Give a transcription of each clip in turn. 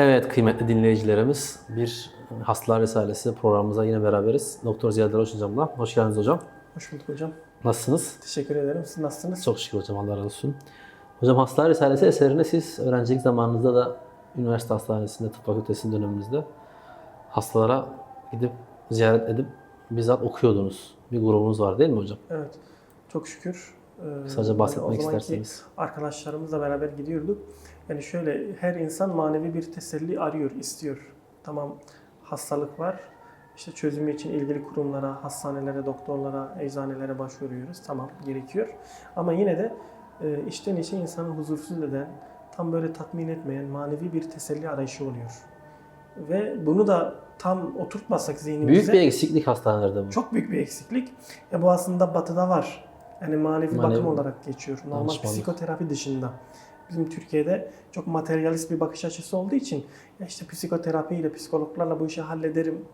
Evet kıymetli dinleyicilerimiz bir Hastalar Risalesi programımıza yine beraberiz. Doktor Ziya Daroş hocamla. Hoş geldiniz hocam. Hoş bulduk hocam. Nasılsınız? Teşekkür ederim. Siz nasılsınız? Çok şükür hocam Allah razı olsun. Hocam Hastalar Risalesi eserini siz öğrencilik zamanınızda da üniversite hastanesinde, tıp fakültesinin döneminizde hastalara gidip ziyaret edip bizzat okuyordunuz. Bir grubunuz var değil mi hocam? Evet. Çok şükür. Ee, Kısaca yani bahsetmek zamanki isterseniz. Arkadaşlarımızla beraber gidiyorduk. Yani şöyle her insan manevi bir teselli arıyor, istiyor. Tamam hastalık var. İşte çözümü için ilgili kurumlara, hastanelere, doktorlara, eczanelere başvuruyoruz. Tamam gerekiyor. Ama yine de e, içten içe insanı huzursuz eden, tam böyle tatmin etmeyen manevi bir teselli arayışı oluyor. Ve bunu da tam oturtmasak zihnimize... Büyük bir eksiklik hastanelerde bu. Çok büyük bir eksiklik. Ya bu aslında batıda var. Yani manevi, Manevi bakım olarak geçiyor. Normal danışmanlık. psikoterapi dışında. Bizim Türkiye'de çok materyalist bir bakış açısı olduğu için ya işte psikoterapiyle, psikologlarla bu işi hallederim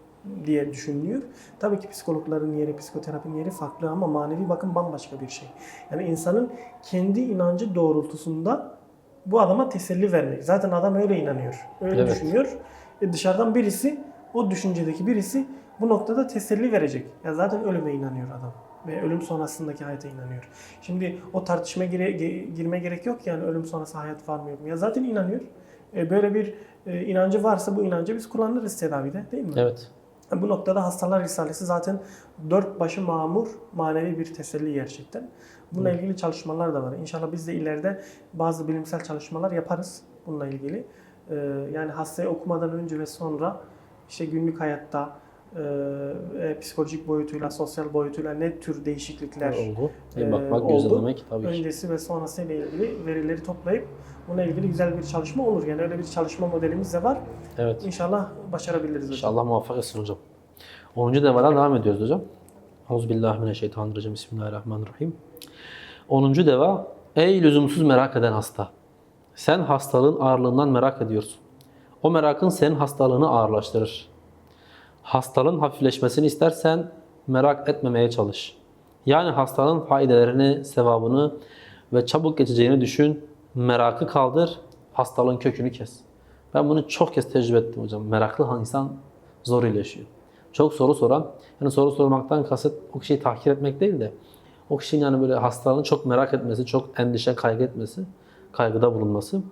diye düşünülüyor. Tabii ki psikologların yeri, psikoterapinin yeri farklı ama manevi bakım bambaşka bir şey. Yani insanın kendi inancı doğrultusunda bu adama teselli vermek. Zaten adam öyle inanıyor. Öyle Evet. düşünüyor. E dışarıdan birisi, o düşüncedeki birisi bu noktada teselli verecek. Ya zaten ölüme inanıyor adam ve ölüm sonrasındaki hayata inanıyor. Şimdi o tartışmaya gire, girme gerek yok yani ölüm sonrası hayat var mı yok mu? Ya zaten inanıyor. E, böyle bir e, inancı varsa bu inancı biz kullanırız tedavide değil mi? Evet. Bu noktada Hastalar Risalesi zaten dört başı mamur manevi bir teselli gerçekten. Bununla ilgili çalışmalar da var. İnşallah biz de ileride bazı bilimsel çalışmalar yaparız bununla ilgili. Ee, yani hastayı okumadan önce ve sonra işte günlük hayatta e, psikolojik boyutuyla, sosyal boyutuyla ne tür değişiklikler oldu. E, bakmak, oldu. tabii ki. öncesi ve sonrası ile ilgili verileri toplayıp buna ilgili güzel bir çalışma olur. Yani öyle bir çalışma modelimiz de var. Evet. İnşallah başarabiliriz hocam. İnşallah muvaffak etsin hocam. 10. devadan devam ediyoruz hocam. Euzubillahimineşşeytanirracim. Bismillahirrahmanirrahim. 10. deva. Ey lüzumsuz merak eden hasta. Sen hastalığın ağırlığından merak ediyorsun. O merakın senin hastalığını ağırlaştırır. Hastalığın hafifleşmesini istersen merak etmemeye çalış. Yani hastalığın faydalarını, sevabını ve çabuk geçeceğini düşün. Merakı kaldır, hastalığın kökünü kes. Ben bunu çok kez tecrübe ettim hocam. Meraklı insan zor iyileşiyor. Çok soru soran, yani soru sormaktan kasıt o kişiyi tahkir etmek değil de o kişinin yani böyle hastalığını çok merak etmesi, çok endişe, kaygı etmesi, kaygıda bulunması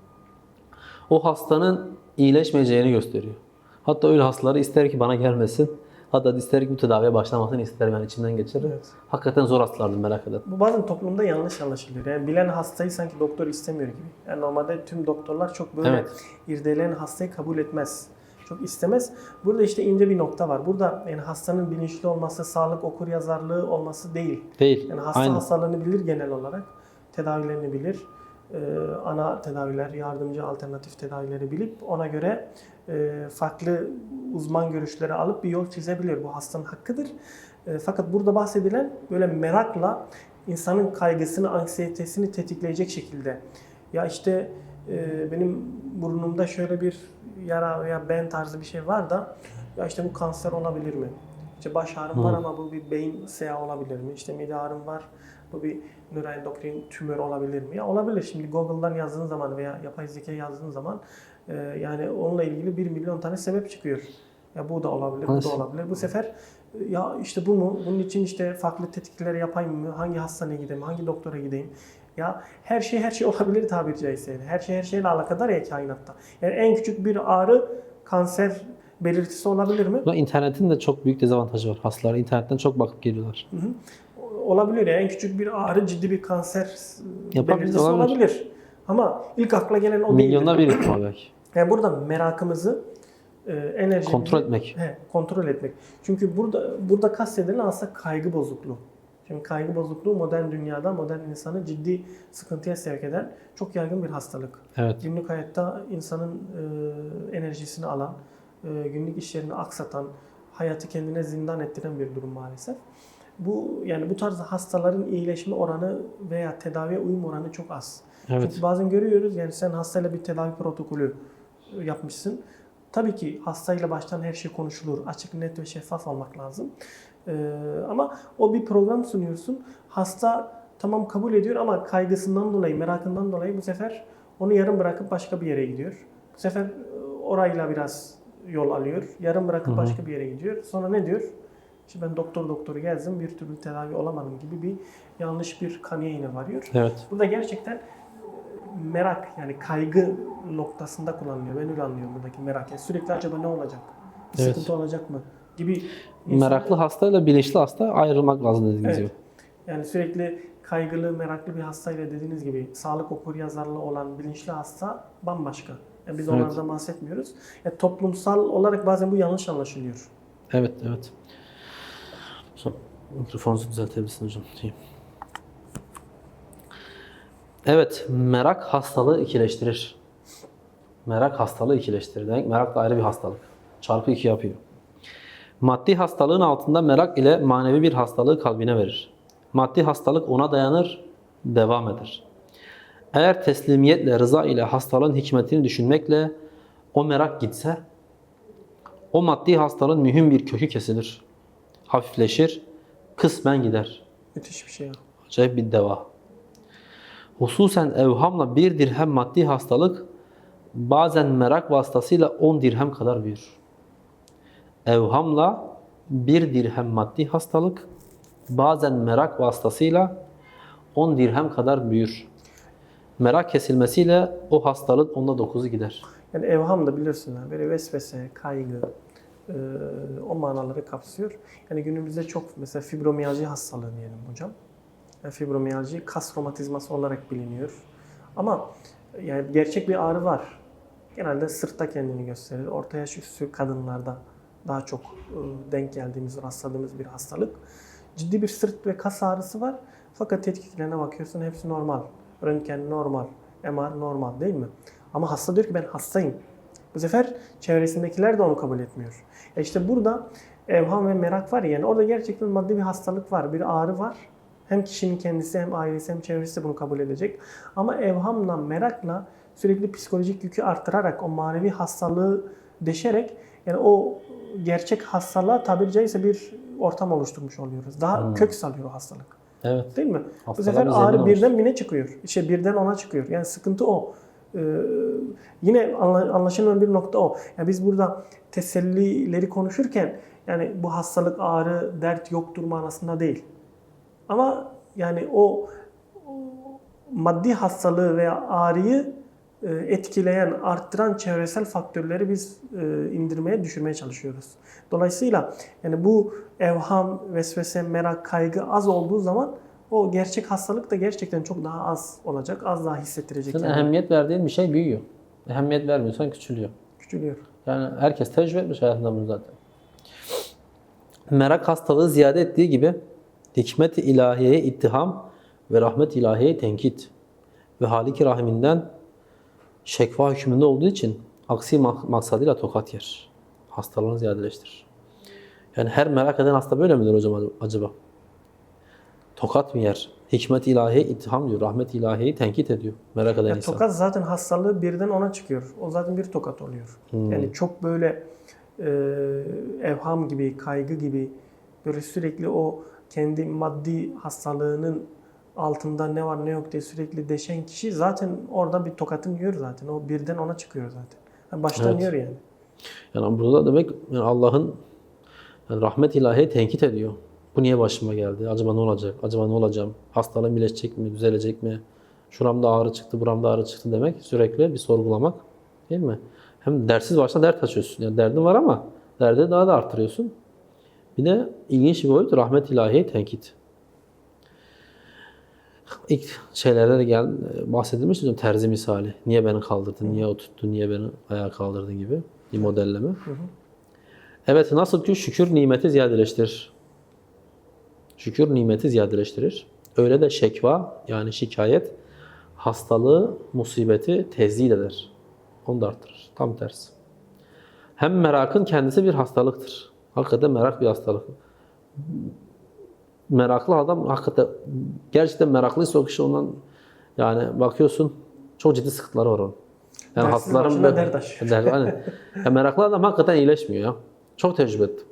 o hastanın iyileşmeyeceğini gösteriyor. Hatta öyle hastaları ister ki bana gelmesin. Hatta ister ki bu tedaviye başlamasını isterim yani içimden geçirir. Evet. Hakikaten zor hastalardı merak eden. Bu bazen toplumda yanlış anlaşılıyor. Yani bilen hastayı sanki doktor istemiyor gibi. Yani normalde tüm doktorlar çok böyle Evet. irdeleyen hastayı kabul etmez. Çok istemez. Burada işte ince bir nokta var. Burada yani hastanın bilinçli olması, sağlık okur yazarlığı olması değil. Değil. Yani hasta Aynen. hastalığını bilir genel olarak. Tedavilerini bilir. Ee, ana tedaviler, yardımcı alternatif tedavileri bilip ona göre e, farklı uzman görüşleri alıp bir yol çizebilir. Bu hastanın hakkıdır. E, fakat burada bahsedilen böyle merakla insanın kaygısını, anksiyetesini tetikleyecek şekilde. Ya işte e, benim burnumda şöyle bir yara veya ben tarzı bir şey var da ya işte bu kanser olabilir mi? İşte baş ağrım var Hı. ama bu bir beyin SEA olabilir mi? İşte mide ağrım var. Bu bir nöroendokrin tümör olabilir mi? Ya olabilir. Şimdi Google'dan yazdığın zaman veya yapay zeka yazdığın zaman e, yani onunla ilgili bir milyon tane sebep çıkıyor. Ya bu da olabilir, bu da olabilir. Bu sefer e, ya işte bu mu? Bunun için işte farklı tetkikler yapayım mı? Hangi hastaneye gideyim? Hangi doktora gideyim? Ya her şey her şey olabilir tabiri caizse. Her şey her şeyle alakadar ya kainatta. Yani en küçük bir ağrı kanser belirtisi olabilir mi? Ama internetin de çok büyük dezavantajı var. Hastalar internetten çok bakıp geliyorlar. Hı hı. Olabilir ya. En küçük bir ağrı ciddi bir kanser e, Yapabilir, belirtisi olabilir. olabilir. Ama ilk akla gelen o Milyonda değildir. bir ihtimal belki. Yani burada merakımızı e, enerjimizi Kontrol etmek. He, kontrol etmek. Çünkü burada burada kastedilen aslında kaygı bozukluğu. Şimdi kaygı bozukluğu modern dünyada modern insanı ciddi sıkıntıya sevk eden çok yaygın bir hastalık. Evet. Günlük hayatta insanın e, enerjisini alan, e, günlük işlerini aksatan, hayatı kendine zindan ettiren bir durum maalesef. Bu yani bu tarz hastaların iyileşme oranı veya tedaviye uyum oranı çok az. Evet. Çünkü bazen görüyoruz yani sen hastayla bir tedavi protokolü yapmışsın. Tabii ki hastayla baştan her şey konuşulur. Açık, net ve şeffaf olmak lazım. Ee, ama o bir program sunuyorsun. Hasta tamam kabul ediyor ama kaygısından dolayı, merakından dolayı bu sefer onu yarım bırakıp başka bir yere gidiyor. Bu sefer e, orayla biraz yol alıyor. Yarım bırakıp başka bir yere gidiyor. Sonra ne diyor? İşte ben doktor doktoru gezdim bir türlü tedavi olamadım gibi bir yanlış bir kanıya varıyor. Evet. Burada gerçekten merak yani kaygı noktasında kullanılıyor. Ben öyle anlıyorum buradaki merak. Yani sürekli acaba ne olacak? Evet. sıkıntı olacak mı? Gibi insan- Meraklı hastayla bilinçli hasta ayrılmak lazım dediğiniz Evet. gibi. Yani sürekli kaygılı, meraklı bir hastayla dediğiniz gibi sağlık okur yazarlı olan bilinçli hasta bambaşka. Yani biz Evet. onlardan bahsetmiyoruz. Yani toplumsal olarak bazen bu yanlış anlaşılıyor. Evet, evet. Mikrofonunuzu düzeltebilirsin hocam. İyi. Evet, merak hastalığı ikileştirir. Merak hastalığı ikileştirir. Demek merak da ayrı bir hastalık. Çarpı iki yapıyor. Maddi hastalığın altında merak ile manevi bir hastalığı kalbine verir. Maddi hastalık ona dayanır, devam eder. Eğer teslimiyetle, rıza ile hastalığın hikmetini düşünmekle o merak gitse, o maddi hastalığın mühim bir kökü kesilir. Hafifleşir, kısmen gider. Müthiş bir şey. ya. Acayip bir deva. Hususen evhamla bir dirhem maddi hastalık bazen merak vasıtasıyla 10 dirhem kadar büyür. Evhamla bir dirhem maddi hastalık bazen merak vasıtasıyla 10 dirhem kadar büyür. Merak kesilmesiyle o hastalığın onda 9'u gider. Yani evham da biliyorsun ha, böyle vesvese, kaygı e, o manaları kapsıyor. Yani günümüzde çok mesela fibromiyalji hastalığı diyelim hocam. Yani fibromiyalji kas romatizması olarak biliniyor. Ama yani gerçek bir ağrı var. Genelde sırtta kendini gösterir. Orta yaş üstü kadınlarda daha çok e, denk geldiğimiz, rastladığımız bir hastalık. Ciddi bir sırt ve kas ağrısı var. Fakat tetkiklerine bakıyorsun hepsi normal. Röntgen normal, MR normal değil mi? Ama hasta diyor ki ben hastayım. Bu sefer çevresindekiler de onu kabul etmiyor. E işte burada evham ve merak var ya, yani orada gerçekten maddi bir hastalık var, bir ağrı var. Hem kişinin kendisi hem ailesi hem çevresi de bunu kabul edecek. Ama evhamla, merakla sürekli psikolojik yükü arttırarak o manevi hastalığı deşerek yani o gerçek hastalığa tabiri caizse bir ortam oluşturmuş oluyoruz. Daha kök salıyor o hastalık. Evet. Değil mi? Bu Hastalar sefer bir ağrı birden bine çıkıyor. İşte birden ona çıkıyor. Yani sıkıntı o. Ee, yine anla- anlaşılmayan bir nokta o. Yani biz burada tesellileri konuşurken yani bu hastalık, ağrı, dert yoktur manasında değil. Ama yani o, o maddi hastalığı veya ağrıyı e, etkileyen, arttıran çevresel faktörleri biz e, indirmeye, düşürmeye çalışıyoruz. Dolayısıyla yani bu evham, vesvese, merak, kaygı az olduğu zaman o gerçek hastalık da gerçekten çok daha az olacak, az daha hissettirecek. Sen yani. ehemmiyet verdiğin bir şey büyüyor. Ehemmiyet vermiyorsan küçülüyor. Küçülüyor. Yani herkes tecrübe etmiş hayatında bunu zaten. Merak hastalığı ziyade ettiği gibi hikmet-i ilahiyeye ittiham ve rahmet ilahiyeye tenkit ve Halik-i Rahiminden şekva hükmünde olduğu için aksi mak- maksadıyla tokat yer. Hastalığını ziyadeleştirir. Yani her merak eden hasta böyle midir hocam acaba? Tokat mı yer? Hikmet ilahiye ittiham diyor. Rahmet ilahiyeyi tenkit ediyor. Merak eden Ya insan. tokat zaten hastalığı birden ona çıkıyor. O zaten bir tokat oluyor. Hmm. Yani çok böyle e, evham gibi, kaygı gibi böyle sürekli o kendi maddi hastalığının altında ne var ne yok diye sürekli deşen kişi zaten orada bir tokatını yiyor zaten. O birden ona çıkıyor zaten. Yani baştan Evet. yiyor yani. Yani burada demek yani Allah'ın yani rahmet ilahi tenkit ediyor. Bu niye başıma geldi? Acaba ne olacak? Acaba ne olacağım? Hastalığım iyileşecek mi? Düzelecek mi? Şuramda ağrı çıktı, buramda ağrı çıktı demek sürekli bir sorgulamak. Değil mi? Hem dersiz başına dert açıyorsun. Yani derdin var ama derdi daha da arttırıyorsun. Bir de ilginç bir boyut rahmet ilahi tenkit. İlk şeylerde de gel, bahsedilmiş hocam terzi misali. Niye beni kaldırdın, niye oturttun, niye beni ayağa kaldırdın gibi bir modelleme. Evet nasıl ki şükür nimeti ziyadeleştirir. Şükür nimeti ziyadeleştirir. Öyle de şekva yani şikayet hastalığı, musibeti tezid eder. Onu da arttırır. Tam tersi. Hem merakın kendisi bir hastalıktır. Hakikaten merak bir hastalık. Meraklı adam hakikaten gerçekten meraklıysa o kişi ondan yani bakıyorsun çok ciddi sıkıntıları var onun. Yani Dertsiz hastaların böyle- dert. Dert- aynen. Ya meraklı adam hakikaten iyileşmiyor ya. Çok tecrübe ettim.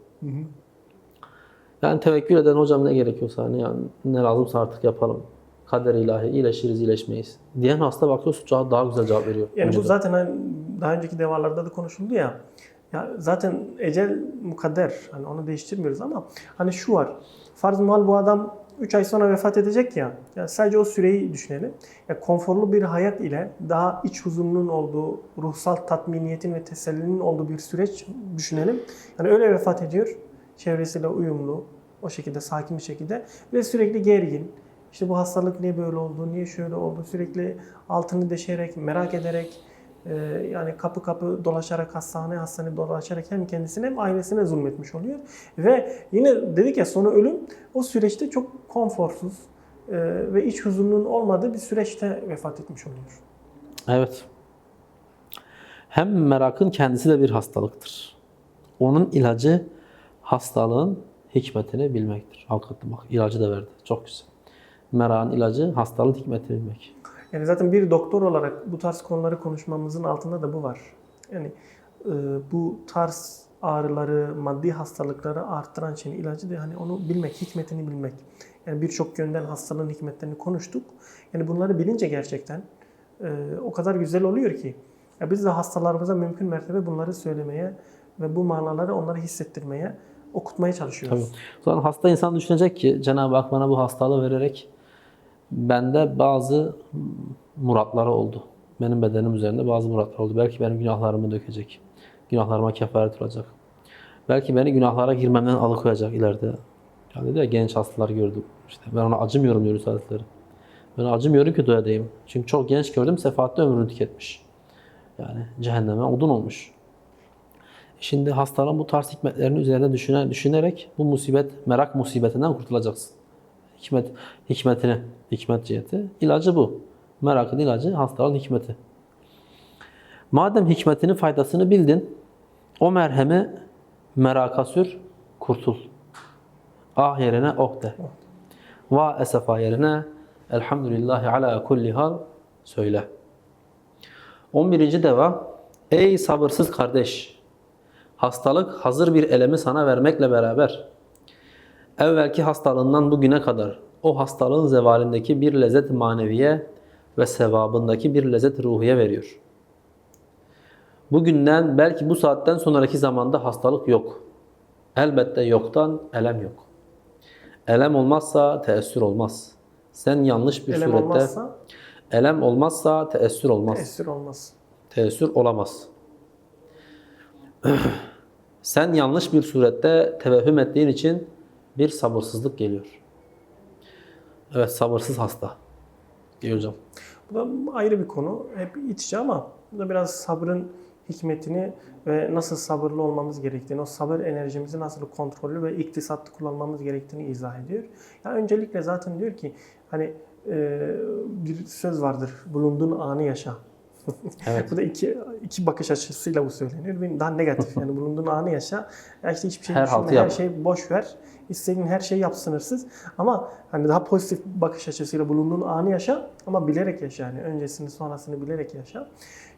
Yani tevekkül eden hocam ne gerekiyorsa hani yani ne lazımsa artık yapalım. Kader ilahi iyileşiriz iyileşmeyiz. Diyen hasta bakıyorsun daha, daha güzel cevap veriyor. Yani bu zaten hani daha önceki devalarda da konuşuldu ya. Ya zaten ecel mukadder. Hani onu değiştirmiyoruz ama hani şu var. Farz mal bu adam 3 ay sonra vefat edecek ya. Yani sadece o süreyi düşünelim. Ya konforlu bir hayat ile daha iç huzurunun olduğu, ruhsal tatminiyetin ve tesellinin olduğu bir süreç düşünelim. Yani öyle vefat ediyor. Çevresiyle uyumlu, o şekilde sakin bir şekilde ve sürekli gergin. İşte bu hastalık niye böyle oldu, niye şöyle oldu, sürekli altını deşerek, merak ederek, e, yani kapı kapı dolaşarak, hastane hastane dolaşarak hem kendisine hem ailesine zulmetmiş oluyor. Ve yine dedik ya sonu ölüm, o süreçte çok konforsuz e, ve iç huzurunun olmadığı bir süreçte vefat etmiş oluyor. Evet. Hem merakın kendisi de bir hastalıktır. Onun ilacı hastalığın hikmetini bilmektir. Hakikaten bak ilacı da verdi. Çok güzel. Merakın ilacı hastalığın hikmetini bilmek. Yani zaten bir doktor olarak bu tarz konuları konuşmamızın altında da bu var. Yani e, bu tarz ağrıları, maddi hastalıkları arttıran şeyin ilacı da hani onu bilmek, hikmetini bilmek. Yani birçok yönden hastalığın hikmetlerini konuştuk. Yani bunları bilince gerçekten e, o kadar güzel oluyor ki. Ya biz de hastalarımıza mümkün mertebe bunları söylemeye ve bu manaları onlara hissettirmeye, okutmaya çalışıyoruz. Tabii. Sonra hasta insan düşünecek ki Cenab-ı Hak bana bu hastalığı vererek bende bazı muratları oldu. Benim bedenim üzerinde bazı muratlar oldu. Belki benim günahlarımı dökecek. Günahlarıma kefaret olacak. Belki beni günahlara girmemden alıkoyacak ileride. Yani ya genç hastalar gördüm. İşte ben ona acımıyorum diyor Risaletleri. Ben acımıyorum ki doyadayım. Çünkü çok genç gördüm sefahatte ömrünü tüketmiş. Yani cehenneme odun olmuş. Şimdi hastaların bu tarz hikmetlerini üzerine düşüne, düşünerek bu musibet, merak musibetinden kurtulacaksın. Hikmet, hikmetini, hikmet ciheti. İlacı bu. Merakın ilacı hastalığın hikmeti. Madem hikmetini, faydasını bildin, o merhemi meraka sür, kurtul. Ah yerine oh de. Va esefa yerine elhamdülillahi ala kulli hal söyle. 11. deva Ey sabırsız kardeş! Hastalık hazır bir elemi sana vermekle beraber evvelki hastalığından bugüne kadar o hastalığın zevalindeki bir lezzet maneviye ve sevabındaki bir lezzet ruhiye veriyor. Bugünden belki bu saatten sonraki zamanda hastalık yok. Elbette yoktan elem yok. Elem olmazsa teessür olmaz. Sen yanlış bir Elem surette olmazsa elem olmazsa teessür olmaz tesir olmaz. teessür olamaz. Sen yanlış bir surette tevehüm ettiğin için bir sabırsızlık geliyor. Evet sabırsız hasta diyor hocam. Bu da ayrı bir konu. Hep iç içe ama bu da biraz sabrın hikmetini ve nasıl sabırlı olmamız gerektiğini, o sabır enerjimizi nasıl kontrollü ve iktisatlı kullanmamız gerektiğini izah ediyor. Ya öncelikle zaten diyor ki hani e, bir söz vardır. Bulunduğun anı yaşa. Evet. bu da iki, iki bakış açısıyla bu söyleniyor. Benim daha negatif yani bulunduğun anı yaşa. Ya işte hiçbir şey Her düşünme, her yap. şey boş ver. İstediğin her şeyi yap sınırsız. Ama hani daha pozitif bakış açısıyla bulunduğun anı yaşa ama bilerek yaşa yani. Öncesini sonrasını bilerek yaşa.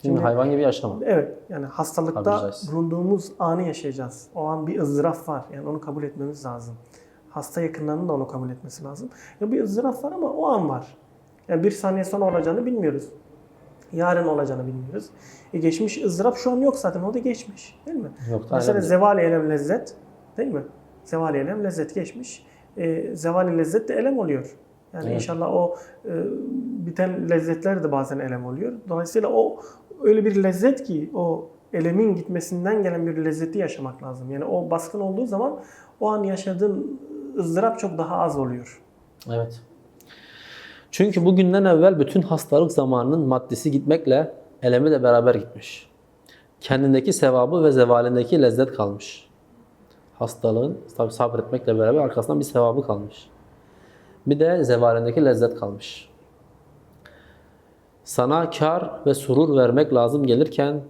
Şimdi hayvan gibi yaşama. Evet yani hastalıkta bulunduğumuz anı yaşayacağız. O an bir ızdıraf var. Yani onu kabul etmemiz lazım. Hasta yakınlarının da onu kabul etmesi lazım. Ya bir ızdıraf var ama o an var. Yani bir saniye sonra olacağını bilmiyoruz. Yarın olacağını bilmiyoruz. E geçmiş ızdırap şu an yok zaten. O da geçmiş. Değil mi? Yok Mesela zeval elem lezzet. Değil mi? Zeval elem lezzet geçmiş. E, zeval lezzet de elem oluyor. Yani Evet. inşallah o e, biten lezzetler de bazen elem oluyor. Dolayısıyla o öyle bir lezzet ki o elemin gitmesinden gelen bir lezzeti yaşamak lazım. Yani o baskın olduğu zaman o an yaşadığın ızdırap çok daha az oluyor. Evet. Çünkü bugünden evvel bütün hastalık zamanının maddesi gitmekle elemi de beraber gitmiş. Kendindeki sevabı ve zevalindeki lezzet kalmış. Hastalığın tabi sabretmekle beraber arkasından bir sevabı kalmış. Bir de zevalindeki lezzet kalmış. Sana kar ve surur vermek lazım gelirken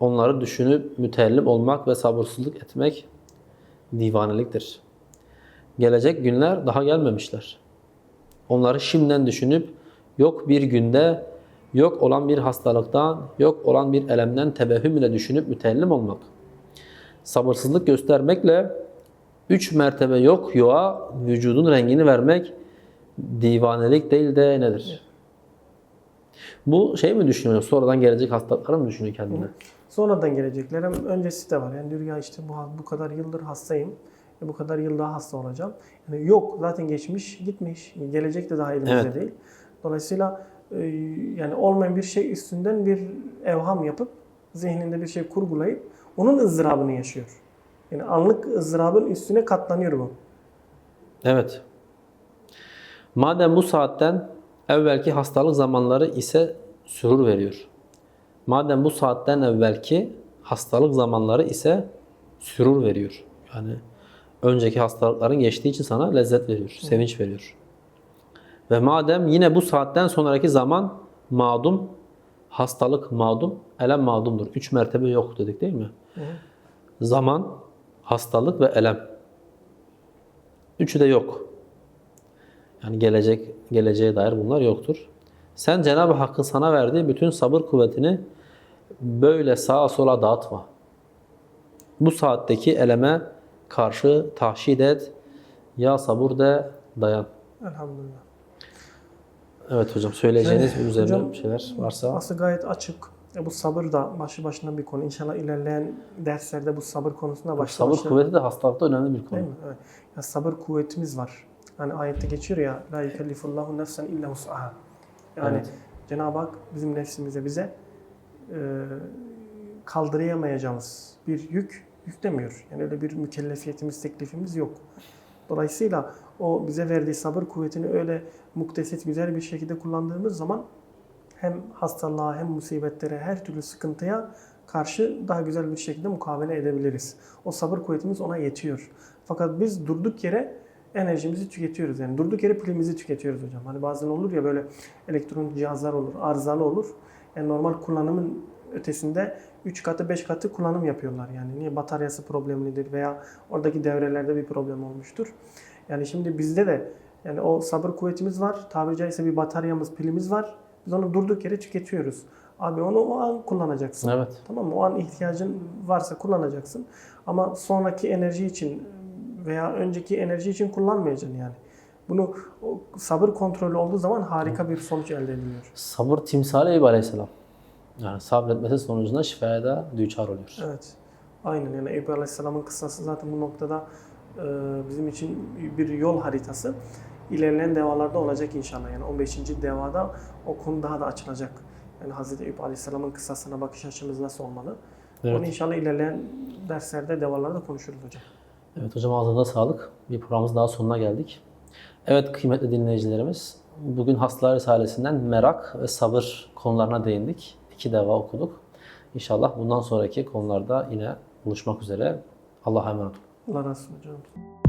onları düşünüp müteellim olmak ve sabırsızlık etmek divaneliktir. Gelecek günler daha gelmemişler. Onları şimdiden düşünüp yok bir günde yok olan bir hastalıktan, yok olan bir elemden tebehüm ile düşünüp mütellim olmak. Sabırsızlık göstermekle üç mertebe yok yoğa vücudun rengini vermek Divanelik değil de nedir? Bu şey mi düşünüyor? Sonradan gelecek hastalıkları mı düşünüyor kendine? Sonradan gelecekler hem öncesi de var. Yani diyor ya işte bu, bu kadar yıldır hastayım. E bu kadar yıl daha hasta olacağım. Yani yok zaten geçmiş gitmiş. Gelecek de daha elimizde Evet. değil. Dolayısıyla e, yani olmayan bir şey üstünden bir evham yapıp zihninde bir şey kurgulayıp onun ızdırabını yaşıyor. Yani anlık ızdırabın üstüne katlanıyor bu. Evet. Madem bu saatten evvelki hastalık zamanları ise sürur veriyor. Madem bu saatten evvelki hastalık zamanları ise sürur veriyor. Yani önceki hastalıkların geçtiği için sana lezzet veriyor, sevinç veriyor. Ve madem yine bu saatten sonraki zaman madum, hastalık madum, elem madumdur. Üç mertebe yok dedik değil mi? Zaman, hastalık ve elem. Üçü de yok. Yani gelecek geleceğe dair bunlar yoktur. Sen Cenab-ı Hakk'ın sana verdiği bütün sabır kuvvetini böyle sağa sola dağıtma. Bu saatteki eleme karşı tahşid et. Ya sabır de dayan. Elhamdülillah. Evet hocam söyleyeceğiniz Yani üzerine hocam, şeyler varsa. Aslında gayet açık. E bu sabır da başlı başına bir konu. İnşallah ilerleyen derslerde bu sabır konusunda başlı Sabır başına... kuvveti de hastalıkta önemli bir konu. Değil mi? Evet. Ya sabır kuvvetimiz var. Hani ayette geçiyor ya la yükellifullahu nefsen illa hus'aha. Yani Evet. Cenab-ı Hak bizim nefsimize bize e, kaldırayamayacağımız bir yük yüklemiyor. Yani öyle bir mükellefiyetimiz, teklifimiz yok. Dolayısıyla o bize verdiği sabır kuvvetini öyle mukteset güzel bir şekilde kullandığımız zaman hem hastalığa hem musibetlere her türlü sıkıntıya karşı daha güzel bir şekilde mukabele edebiliriz. O sabır kuvvetimiz ona yetiyor. Fakat biz durduk yere enerjimizi tüketiyoruz. Yani durduk yere pilimizi tüketiyoruz hocam. Hani bazen olur ya böyle elektronik cihazlar olur, arızalı olur. Yani normal kullanımın ötesinde 3 katı 5 katı kullanım yapıyorlar. Yani niye bataryası problemlidir veya oradaki devrelerde bir problem olmuştur. Yani şimdi bizde de yani o sabır kuvvetimiz var. Tabiri caizse bir bataryamız, pilimiz var. Biz onu durduk yere tüketiyoruz. Abi onu o an kullanacaksın. Evet. Tamam mı? O an ihtiyacın varsa kullanacaksın. Ama sonraki enerji için veya önceki enerji için kullanmayacaksın yani. Bunu sabır kontrolü olduğu zaman harika bir sonuç elde ediliyor. Sabır timsali Eyüp Aleyhisselam. Yani sabretmesi sonucunda şifaya da düçar oluyor. Evet. Aynen yani Eyüp Aleyhisselam'ın kıssası zaten bu noktada e, bizim için bir yol haritası. İlerleyen devalarda olacak inşallah. Yani 15. devada o konu daha da açılacak. Yani Hazreti Eyüp Aleyhisselam'ın kıssasına bakış açımız nasıl olmalı? Evet. Onu inşallah ilerleyen derslerde, devalarda konuşuruz hocam. Evet hocam ağzınıza sağlık. Bir programımız daha sonuna geldik. Evet kıymetli dinleyicilerimiz, bugün Hastalar Risalesi'nden merak ve sabır konularına değindik. İki deva okuduk. İnşallah bundan sonraki konularda yine buluşmak üzere. Allah'a emanet olun. Allah razı olsun hocam.